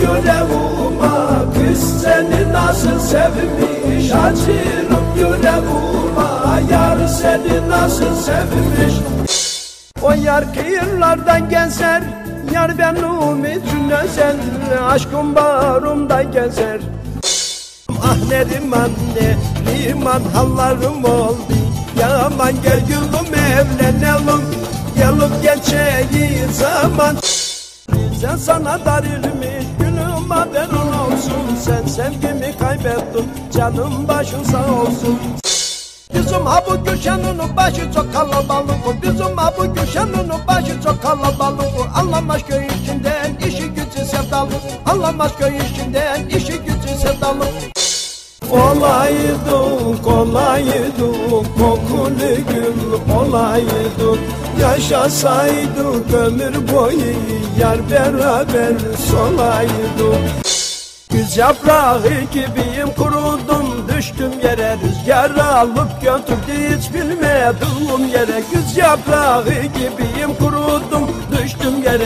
yüreğime Kız seni nasıl sevmiş? Acırım yüreğime Yar seni nasıl sevmiş? O yar kıyırlardan gezer Yar benim için özel Aşkım bağrımda gezer. Ah Neriman ne liman hallarım oldu. Yaman gel gülüm evlenelim Gelip geçeyi zaman Sen sana darilmiş gülüm haberin olsun. Sen sevgimi kaybettin canım başın sağ olsun. Bizim ha bu köşenin başı çok kalabalık Bizim ha bu köşenin başı çok kalabalık Anlamaz köy içinden işi gücü sevdalı. Anlamaz köy içinden işi gücü sevdalı. Olaydık, olaydık, kokulu gül olaydık Yaşasaydık ömür boyu yar beraber solaydık. Güz yaprağı gibiyim kurudum düştüm yere Rüzgar alıp götürdü hiç bilmediğim yere. Güz yaprağı gibiyim kurudum